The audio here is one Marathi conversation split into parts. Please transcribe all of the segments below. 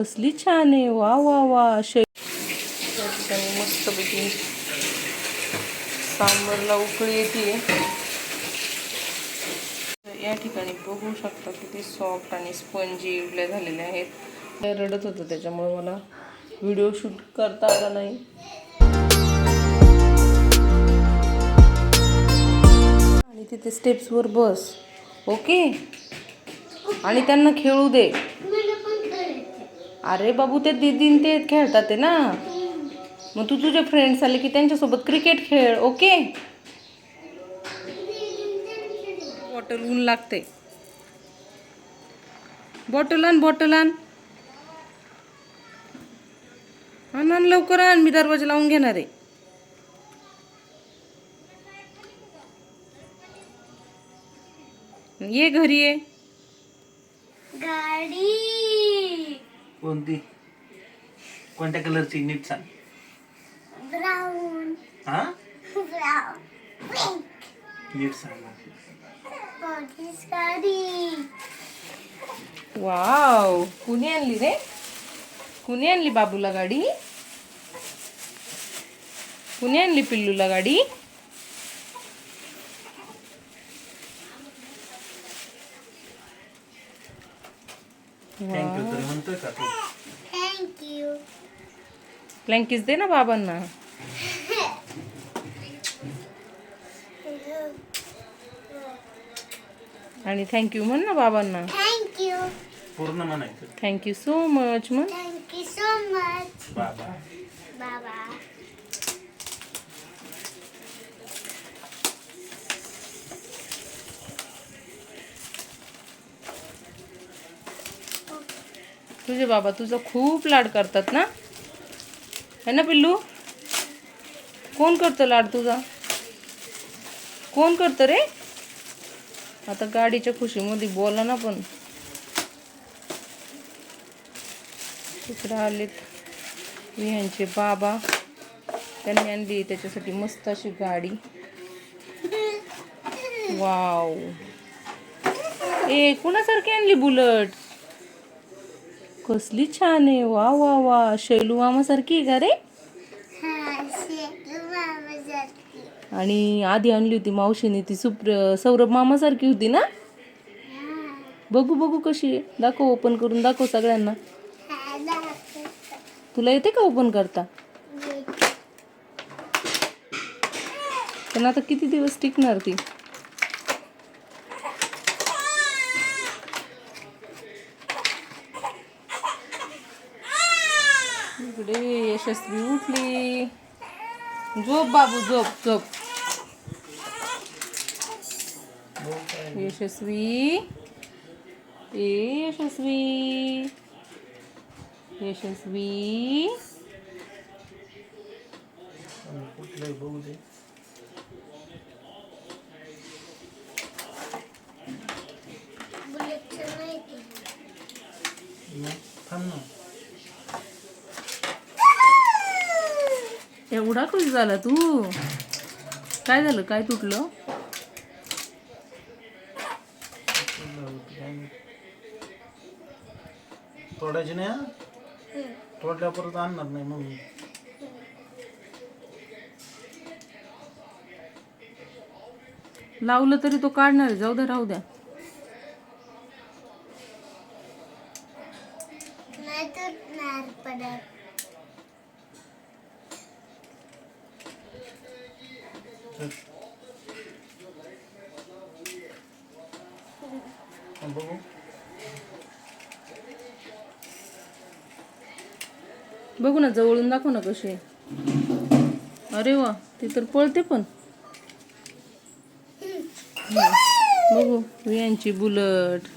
कसली छान आहे. वा वा वा असे त्या ठिकाणी मस्तपैकी सांबरला उकळी येते. या ठिकाणी बघू शकता किती सॉफ्ट आणि स्पंजी इडल्या झालेल्या आहेत. रडत होतं त्याच्यामुळे मला व्हिडिओ शूट करता आला नाही. आणि तिथे स्टेप्सवर बस. ओके आणि त्यांना खेळू दे. अरे बाबू ते दिदीन ते खेळतात ते ना. मग तू तुझे फ्रेंड्स आले की त्यांच्यासोबत क्रिकेट खेळ ओके बॉटल ऊन लागते. बॉटल आण बॉटल आण आण लवकर आण मी दरवाजा लावून घेणार आहे. ये घरी ये. गाडी कोणती? कोणत्या कलरची नीट सांग. ब्राऊन हा? ब्राऊन नीट सांग. वाव कुणी आणली रे? कुणी आणली बाबूला गाडी? कुणी आणली पिल्लूला गाडी? थँक्यू तरी म्हणतोय का तू? थँक्यू फ्लँकीस दे ना बाबांना. आणि थँक्यू म्हण ना बाबांना. थँक्यू पूर्ण म्हणायचं. थँक्यू सो मच म्हण थँक्यू सो मच बाबा बाबा तुझे बाबा तुझा खूप लाड करतात ना? है ना पिल्लू? कोण करतं लाड तुझा? कोण करतं रे? आता गाडीच्या खुशीमध्ये बोला ना पण. तिकडे आलेत यांचे बाबा. त्यांनी आणली त्याच्यासाठी मस्त अशी गाडी. वाव. ए कुणासारखी आणली बुलट? कसली छान आहे. वा वा वा. शैलू मामासारखी आहे का रे? हा आणि आधी आणली होती मावशीने ती सुप्र सौरभ मामासारखी होती ना? बघू बघू कशी आहे. दाखव ओपन करून दाखव सगळ्यांना. तुला येते का ओपन करता? पण आता किती दिवस टिकणार ती इकडे यशस्वी उठली झोप बाबू झोप झोप यशस्वी ए यशस्वी यशस्वी कुठलंही बघू दे बुलेटचं माहिती मग थांब ना एवढा खुश झाला तू काय झालं काय तुटलं. तोडायची नाही? तोडल्या परत आणणार नाही म्हणून लावलं तरी तो काढणार. जाऊ द्या राहू द्या नाही तुटणार पडत चल. मग बघू बघू ना जवळून दाखव ना कशी. अरे वा ती तर पळते पण. बघू वियांची बुलट.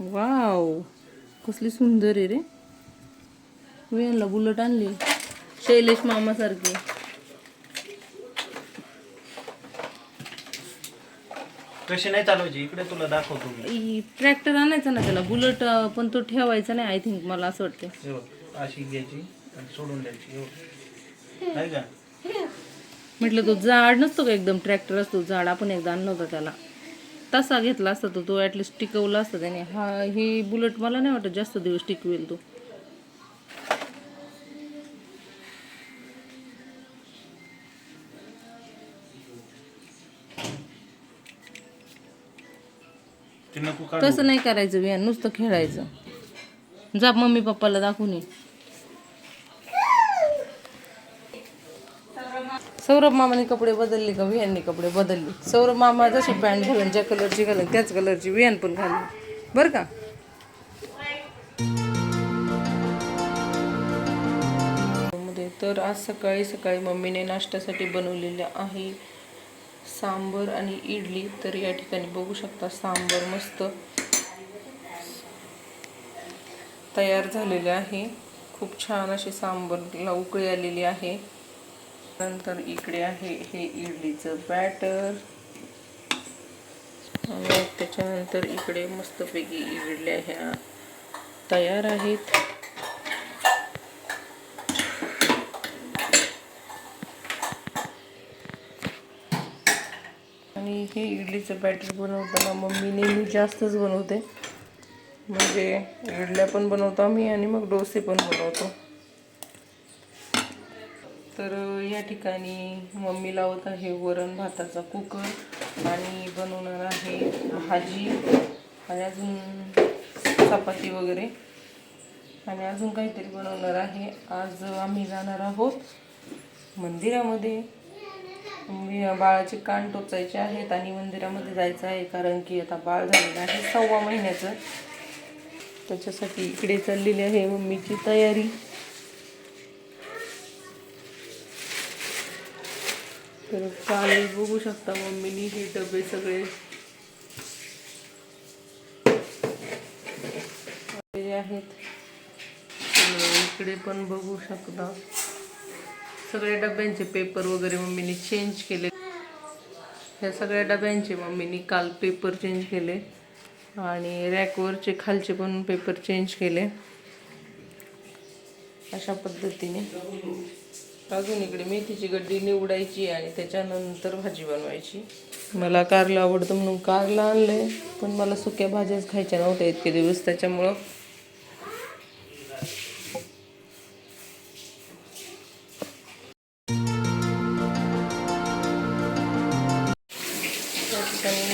वाव कसली सुंदर आहे रे. वियांना बुलट आणली. शैलेश मामासारखी. कशी नाही चालवायची? इकडे तुला दाखवतो मी. ट्रॅक्टर आणायचा ना त्याला. बुलट अं, पण तो ठेवायचा नाही आय थिंक मला असं वाटतं हे बघ अशी घ्यायची आणि सोडून द्यायची हे बघ. का? म्हटलं तो जाड नसतो का एकदम? ट्रॅक्टर असतो जाड. आपण एकदा आणला होता त्याला. तसा घेतला असता तो ॲटलिस्ट टिकवला असता त्याने. हा हे बुलेट मला नाही वाटत जास्त दिवस टिकवेल तो. ते नको काढू. तसं नाही करायचं विहान नुसतं खेळायचं. जा मम्मी पप्पाला दाखवून ये. सौरभ मामाने कपडे बदलले का? विहानने कपडे बदलले. सौरभ मामा जशी पॅन्ट घालून ज्या कलरची घालून त्याच कलरची विहान पण घालून. बरं का? मध्ये तर आज सकाळी सकाळी मम्मीने नाश्त्यासाठी बनवलेले आहे सांबर आणि इडली तर या ठिकाणी बघू शकता सांबर मस्त तयार झालेले आहे. खूप छान असे सांबरला उकळी आलेली आहे. नंतर इकडे आहे हे इडलीचं बॅटर आणि त्याच्यानंतर इकडे मस्तपैकी इडल्या ह्या तयार आहेत. की हे इडलीचं बॅटर बनवताना मम्मी नेहमी जास्तच बनवते. म्हणजे इडल्या पण बनवतो आम्ही आणि मग डोसे पण बनवतो. तर या ठिकाणी मम्मी लावत आहे वरण भाताचा कुकर आणि बनवणार आहे भाजी आणि अजून चपाती वगैरे. आणि अजून काहीतरी बनवणार आहे. आज आम्ही जाणार आहोत मंदिरामध्ये. मी बाळाचे कान टोचायचे आहेत आणि मंदिरामध्ये जायचं आहे कारण की आता बाळ झालेलं आहे सव्वा महिन्याचं. त्याच्यासाठी इकडे चाललेली आहे मम्मीची तयारी. तर चालेल बघू शकता मम्मीनी हे डबे सगळे. आहेत. इकडे पण बघू शकता. सगळ्या डब्यांचे पेपर वगैरे मम्मीने चेंज केले. ह्या सगळ्या डब्यांचे मम्मीने काल पेपर चेंज केले. आणि रॅकवरचे खालचे पण पेपर चेंज केले. अशा पद्धतीने. अजून इकडे मेथीची गड्डी निवडायची आणि त्याच्यानंतर भाजी बनवायची. मला कारलं आवडतं म्हणून कारलं आणलंय पण मला सुक्या भाज्याच खायच्या नव्हत्या इतके दिवस त्याच्यामुळं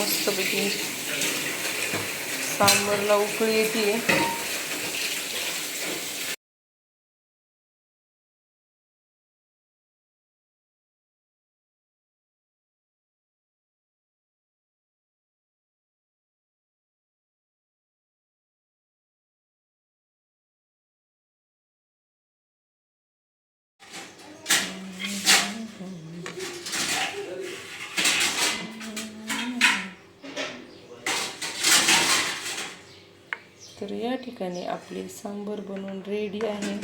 मस्तपैकी सांबरला उकळी येते तर या ठिकाणी आपली सांबर बनवून रेडी आहे.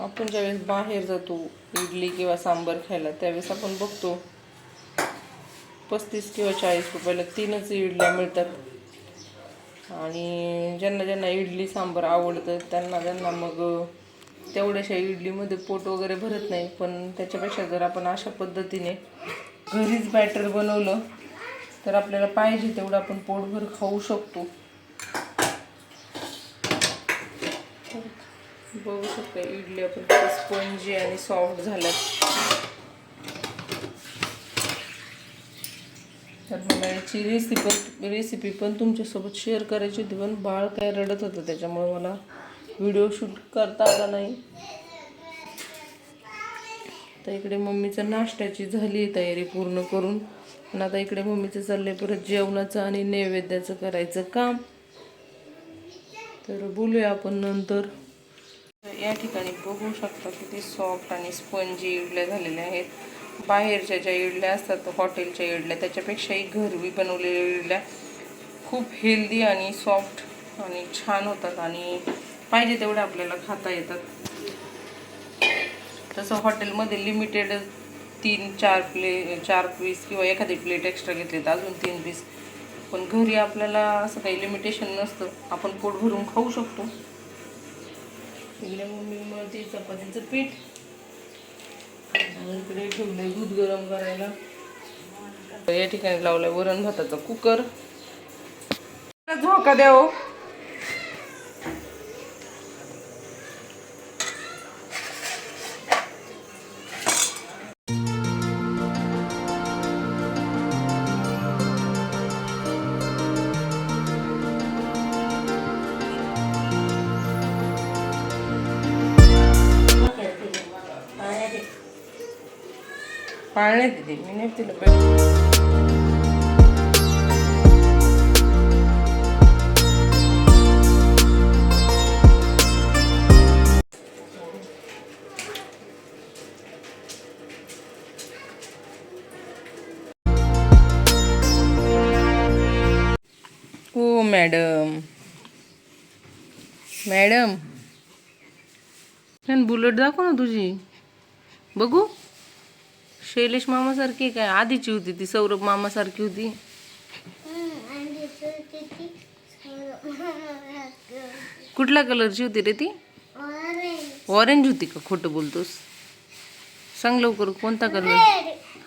आपण ज्यावेळेस बाहेर जातो इडली किंवा सांबर खायला त्यावेळेस आपण बघतो पस्तीस किंवा चाळीस रुपयाला तीनच इडल्या मिळतात. आणि ज्यांना ज्यांना इडली सांबर आवडतं त्यांना त्यांना मग तेवढ्याशा इडलीमध्ये पोट वगैरे भरत नाही पण त्याच्यापेक्षा जर आपण अशा पद्धतीने घरीच बॅटर बनवलं तर आपल्याला पाहिजे तेवढं आपण पोटभर खाऊ शकतो. बघू शकता इडली आपण स्पंजी आणि सॉफ्ट झाल्यात. तर मला याची रेसिपी रेसिपी पण तुमच्यासोबत शेअर करायची होती पण बाळ काय रडत होतं त्याच्यामुळे मला व्हिडिओ शूट करता आला नाही. तर इकडे मम्मीचं नाश्त्याची झाली तयारी पूर्ण करून. पण आता इकडे मम्मीचं चाललंय परत जेवणाचं आणि नैवेद्याचं करायचं काम. तर बोलूया आपण नंतर. या ठिकाणी बघू शकता किती सॉफ्ट आणि स्पंजी इडल्या झालेल्या आहेत. बाहेरच्या ज्या इडल्या असतात हॉटेलच्या इडल्या त्याच्यापेक्षाही घरवी बनवलेल्या इडल्या खूप हेल्दी आणि सॉफ्ट आणि छान होतात आणि पाहिजे तेवढ्या आपल्याला खाता येतात. तसं हॉटेलमध्ये लिमिटेड तीन चार प्ले चार पीस किंवा एखादी प्लेट एक्स्ट्रा घेतली तर अजून तीन पीस पण घरी आपल्याला असं काही लिमिटेशन नसतं. आपण पोट भरून खाऊ शकतो. इकडे मम्मी ते चपातीचं पीठ. आणि इकडे ठेवलंय दूध गरम करायला. या ठिकाणी लावलाय वरण भाताचा कुकर. झोका द्या हो. पाळण्यात येते मी नाही तिला पहिले हो मॅडम. मॅडम. बुलेट दाखव ना तुझी. बघू. शैलेश मामासारखी काय? आधीची होती ती सौरभ मामासारखी होती. कुठल्या कलरची होती रे ती? ऑरेंज होती का? खोटं बोलतोस. सांग लवकर कोणता कलर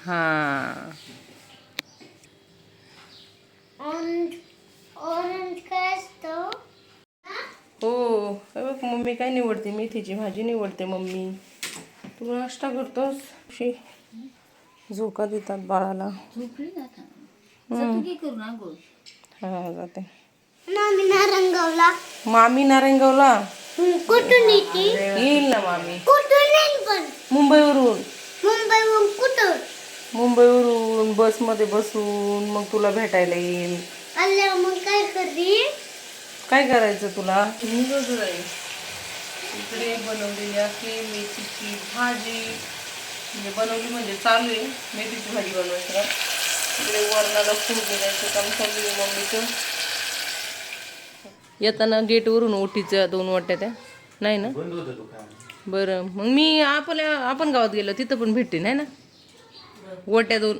हा. हो. बघ मम्मी काय निवडते? मेथीची भाजी निवडते मम्मी. तू नाश्ता करतोस? शी झोका देतात बाळाला. हा जाते. मामी नारंगवला. मामी नारायणगावला कुठून येते? येईल ना मामी. कुठून येईल पण? मुंबईवरून. मुंबईहून कुठून? मुंबईवरून बसमध्ये बसून मग तुला भेटायला येईल. आल्यावर मग काय करते काय करायचं तुला? इकडे बनवलेली असते मेथीची भाजी. म्हणजे बनवली म्हणजे चालू आहे. मेथीची भाजी बनवायचं का इकडे वरणाला फूल देण्याचं काम चालू आहे मम्मीचं. येताना गेटवरून ओटीच्या दोन वाट्या त्या. नाही ना? बंद होतं दुकान. बरं. मग मी आपल्या आपण गावात गेलो तिथं पण भेटते नाही ना? ओट्या दोन.